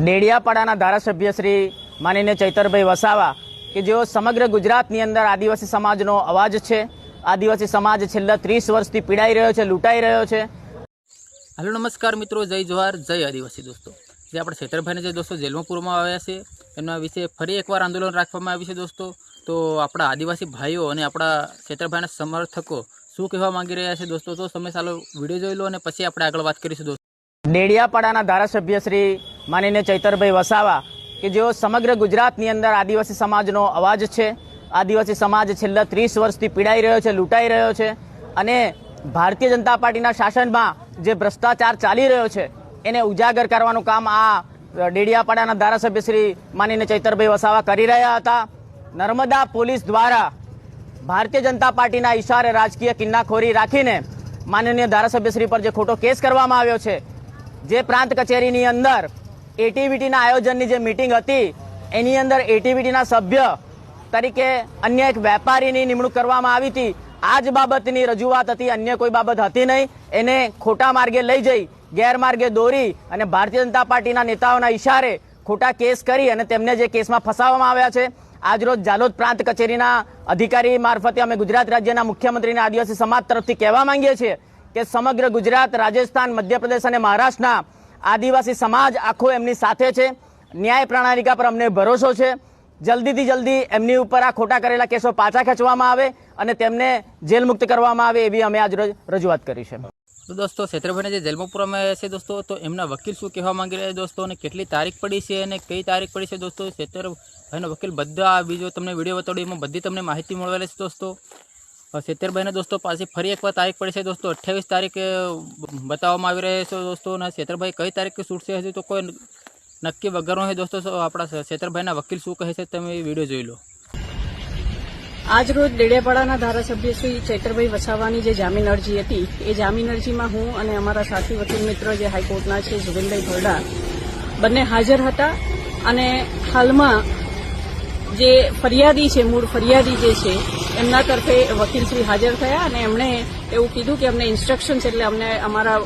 ડેડિયાપાડાના ધારાસભ્ય શ્રી માનીને ચૈતરભાઈ વસાવા કે જેઓ સમગ્ર ગુજરાતની અંદર આદિવાસી સમાજનો અવાજ છે. આદિવાસી સમાજ છેલ્લા ત્રીસ વર્ષથી પીડાઈ રહ્યો છે લૂંટાઈ રહ્યો છે. હાલો નમસ્કાર મિત્રો જય જવાહર જય આદિવાસી દોસ્તો. જે આપણે છેતરભાઈને જે દોસ્તો જેલમાં પૂરવામાં આવ્યા છે. એના વિશે ફરી એકવાર આંદોલન રાખવામાં આવ્યું છે દોસ્તો. તો આપણા આદિવાસી ભાઈઓ અને આપણા છેતરભાઈના સમર્થકો શું કહેવા માંગી રહ્યા છે દોસ્તો? તો તમે ચાલો વીડિયો જોઈ લો અને પછી આપણે આગળ વાત કરીશું દોસ્તો. ડેડિયાપાડાના ધારાસભ્ય શ્રી માનીને ચૈતરભાઈ વસાવા કે જેઓ સમગ્ર ગુજરાતની અંદર આદિવાસી સમાજનો અવાજ છે. આદિવાસી સમાજ છેલ્લા ત્રીસ વર્ષથી પીડાઈ રહ્યો છે, લૂંટાઈ રહ્યો છે અને ભારતીય જનતા પાર્ટીના શાસનમાં જે ભ્રષ્ટાચાર ચાલી રહ્યો છે, એને ઉજાગર કરવાનું કામ આ ડેડિયાપાડાના ધારાસભ્ય શ્રી માનીને ચૈતરભાઈ વસાવા કરી રહ્યા હતા. નર્મદા પોલીસ દ્વારા ભારતીય જનતા પાર્ટીના ઈશારે રાજકીય કિન્નાખોરી રાખીને માનનીય ધારાસભ્યશ્રી પર જે ખોટો કેસ કરવામાં આવ્યો છે, જે પ્રાંત કચેરીની અંદર એટીવીટીના આયોજનની જે મિટિંગ હતી, એની અંદર એટીવીટીના સભ્ય તરીકે અન્ય એક વેપારીની નિમણૂક કરવામાં આવી હતી. આ જ બાબતની રજૂઆત હતી, અન્ય કોઈ બાબત હતી નહીં. એને ખોટા માર્ગે લઈ જઈ, ગેરમાર્ગે દોરી અને ભારતીય જનતા પાર્ટીના નેતાઓના ઇશારે ખોટા કેસ કરી અને તેમને જે કેસમાં ફસાવવામાં આવ્યા છે આજરોજ જાલોદ પ્રાંત કચેરીના અધિકારી મારફતે અમે ગુજરાત રાજ્યના મુખ્યમંત્રીને આદિવાસી સમાજ તરફથી કહેવા માંગીએ છીએ કે સમગ્ર ગુજરાત, રાજસ્થાન, મધ્યપ્રદેશ અને મહારાષ્ટ્રના આદિવાસી સમાજ આખો એમની સાથે છે. ન્યાય પ્રણાલિકા પર અમને ભરોસો છે. જલ્દીથી જલ્દી એમની ઉપર આ ખોટા કરેલા કેસો પાછા ખેંચવામાં આવે અને તેમને જેલ મુક્ત કરવામાં આવે એવી અમે આજ રોજ, રજૂઆત કરી છે. તો દોસ્તો ક્ષેત્રભાઈને જે જેલમાં પૂરવામાં છે દોસ્તો, તો એમના વકીલ શું કહેવા માંગી રહ્યા દોસ્તો અને કેટલી તારીખ પડી છે અને કઈ તારીખ પડી છે દોસ્તો? ક્ષેત્રભાઈનો વકીલ બધા બીજો તમને વીડિયો બતાડ્યો, એમાં બધી તમને માહિતી મળવાની છે દોસ્તો. છેતરભાઈને દોસ્તો પાછી ફરી એકવાર તારીખ પડી છે દોસ્તો અઠ્યાવીસ તારીખે બતાવવામાં આવી રહ્યા છે દોસ્તો અને છેતરભાઈ કઈ તારીખે છૂટશે હજી તો કોઈ નક્કી વગરનો છે દોસ્તો આપણા છેતરભાઈના વકીલ શું કહે છે તમે વીડિયો જોઈ લો। આજરોજ ડેડિયાપાડાના ધારાસભ્ય શ્રી ચૈતરભાઈ વસાવાની જે જામીન અરજી હતી, એ જામીન અરજીમાં હું અને અમારા સાથી વકીલ મિત્ર જે હાઈકોર્ટના છે જુગલભાઈ ભરડા બંને હાજર હતા અને હાલમાં જે ફરિયાદી છે, મૂળ ફરિયાદી જે છે, એમના તરફે વકીલશ્રી હાજર થયા અને એમણે એવું કીધું કે અમને ઇન્સ્ટ્રક્શન્સ એટલે અમને અમારા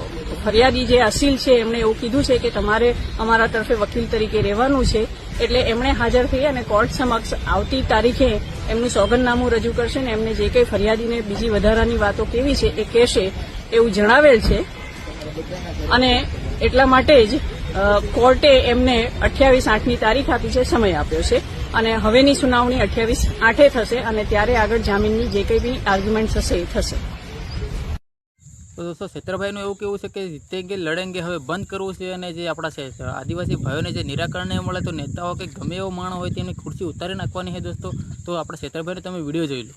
ફરિયાદી જે અસીલ છે, એમણે એવું કીધું છે કે તમારે અમારા તરફે વકીલ તરીકે રહેવાનું છે. એટલે એમણે હાજર થઈ અને કોર્ટ સમક્ષ આવતી તારીખે એમનું સોગંદનામું રજૂ કરશે ને એમને જે કંઈ ફરિયાદીને બીજી વધારાની વાતો કેવી છે એ કહેશે એવું જણાવેલ છે. અને એટલા માટે જ કોર્ટે એમને અઠ્યાવીસ આઠની તારીખ આપી છે, સમય આપ્યો છે. અને હવેની સુનાવણી અઠ્યાવીસ આઠે થશે અને ત્યારે આગળ જામીનની જે કંઈ બી આર્ગ્યુમેન્ટ થશે એ થશે. તો દોસ્તો ક્ષેત્રભાઈનું એવું કેવું છે કે જીતેંગે લડેંગે હવે બંધ કરવું છે અને જે આપણા આદિવાસી ભાઈઓને જે નિરાકરણ નહીં મળે તો નેતાઓ કે ગમે એવો માણ હોય તેની ખુરશી ઉતારી નાખવાની છે દોસ્તો. તો આપણા છેતરભાઈને તમે વીડિયો જોઈ લો.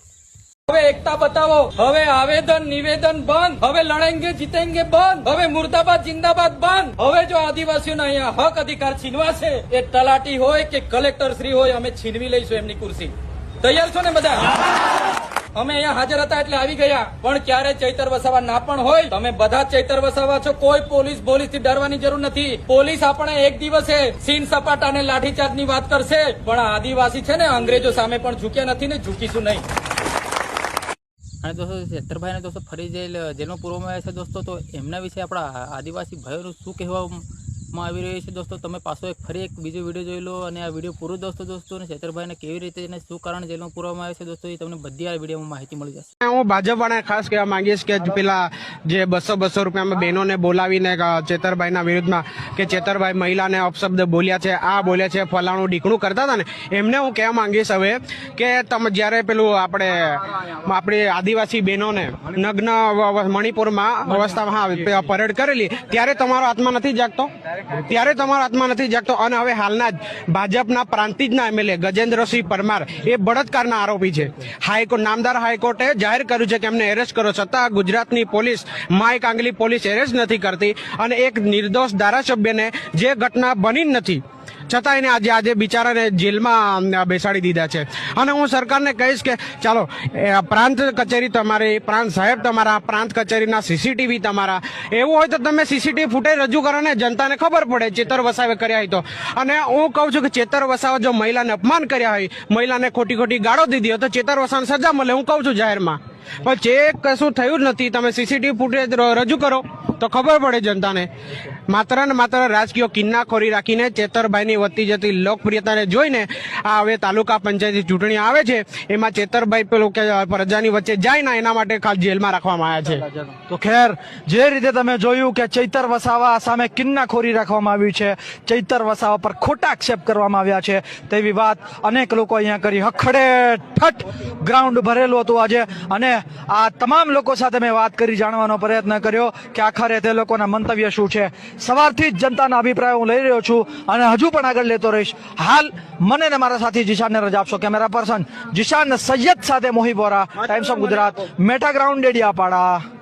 હવે એકતા બતાવો. હવે આવેદન, નિવેદન બંધ. હવે લડેંગે, જીતેંગે બંધ. હવે મુર્દાબાદ, જિંદાબાદ બંધ. હવે જો આદિવાસીઓના અહીંયા હક અધિકાર છીનવાશે, એ તલાટી હોય કે કલેક્ટર શ્રી હોય, અમે છીનવી લઈશું એમની કુર્સી તૈયાર છો ને બધા? અમે અહીંયા હાજર હતા એટલે આવી ગયા. પણ ક્યારે ચૈતર વસાવા ના પણ હોય? તમે બધા ચૈતર વસાવા છો. કોઈ પોલીસ પોલીસથી ડરવાની જરૂર નથી. પોલીસ આપણે એક દિવસે સીન સપાટા અને લાઠીચાર્જની વાત કરશે. પણ આદિવાસી છે ને, અંગ્રેજો સામે પણ ઝૂક્યા નથી ને, ઝૂકીશું નહીં. અને દોસ્તો છેતરભાઈને દોસ્તો ફરી જેલ જેલમાં પૂરવામાં છે દોસ્તો, તો એમના વિશે આપણા આદિવાસી ભાઈઓનું શું કહેવામાં આવી રહ્યું છે. દોસ્તો, તમે પાછો એક ફરી એક બીજો વીડિયો જોઈ લો અને આ વીડિયો પૂરો દોસ્તો દોસ્તો અને છેતરભાઈને કેવી રીતે અને શું કારણ જેલમાં પૂરવામાં આવે છે દોસ્તો, એ તમને બધી આ વિડીયોમાં માહિતી મળી જશે. હું ભાજપ ખાસ કહેવા માંગીશ કે પેલા જે બસો બસો રૂપિયામાં બહેનોને બોલાવીને ચેતરભાઈના વિરુદ્ધમાં કે ચેતરભાઈ મહિલાને અપશબ્દ બોલ્યા છે, આ બોલ્યા છે, ફલાણું ડીકણું કરતા હતા ને, એમને હું કહેવા માંગીશ હવે કે તમે જ્યારે પેલું આપણે, આપણી આદિવાસી બહેનોને નગ્ન મણિપુરમાં અવસ્થામાં પરેડ કરેલી, ત્યારે તમારો આત્મા નથી જાગતો? ત્યારે તમારો આત્મા નથી જાગતો અને હવે હાલના જ ભાજપના પ્રાંતિજના એમએલએ ગજેન્દ્રસિંહ પરમાર એ બળાત્કારના આરોપી છે. હાઈકોર્ટ નામદાર હાઈકોર્ટે જાહેર કર્યું છે કે એમને એરેસ્ટ કરો. છતાં ગુજરાતની પોલીસ માય કાંગલી પોલીસ એરેસ્ટ નથી કરતી અને એક નિર્દોષ ધારાસભ્યને જે ઘટના બની નથી છતાં એને આજે આજે બિચારાને જેલમાં બેસાડી દીધા છે. અને હું સરકારને કહીશ કે, ચાલો પ્રાંત કચેરી તમારી, પ્રાંત સાહેબ તમારા, પ્રાંત કચેરીના સીસીટીવી તમારા. એવું હોય તો તમે સીસીટીવી ફૂટેજ રજૂ કરો ને, જનતાને ખબર પડે, ચેતર વસાવે કર્યા હોય તો. અને હું કહું છું કે ચેતર વસાવે જો મહિલાને અપમાન કર્યા હોય, મહિલાને ખોટી ખોટી ગાળો દીધી હોય તો ચેતર વસાને સજા મળે, હું કહું છું જાહેરમાં. પણ ચેક કશું થયું જ નથી, તમે સીસીટીવી ફૂટેજ રજૂ કરો, તો ખબર પડે જનતાને. માત્ર ને માત્ર રાજકીય કિન્નાખોરી રાખીને ચેતરભાઈની વધતી જતી લોકપ્રિયતાને જોઈને આ હવે તાલુકા પંચાયતની ચૂંટણી આવે છે. એમાં ચેતરભાઈ પેલું કે પ્રજાની વચ્ચે જાય ને એના માટે ખાસ જેલમાં રાખવામાં આવ્યા છે. તો ખેર, જે રીતે તમે જોયું કે ચૈતર વસાવા સામે કિન્નાખોરી રાખવામાં આવી છે, ચૈતર વસાવા પર ખોટા આક્ષેપ કરવામાં આવ્યા છે, તેવી વાત અનેક લોકો અહીંયા કરી. હખડે ઠઠ ગ્રાઉન્ડ ભરેલું હતું આજે અને આ તમામ લોકો સાથે મેં વાત કરી, જાણવાનો પ્રયત્ન કર્યો કે આખરે તે લોકોના મંતવ્ય શું છે. સવારથી જ જનતાના અભિપ્રાય હું લઈ રહ્યો છું અને હજુ પણ આગળ લેતો રહીશ. હાલ મને ને મારા સાથી જીશાનને રજા આપશો. કેમેરા પર્સન જીશાન સૈયદ સાથે મોહી બોરા ટાઈમ્સ ઓફ ગુજરાત મેટા ગ્રાઉન્ડ ડેડિયાપાડા.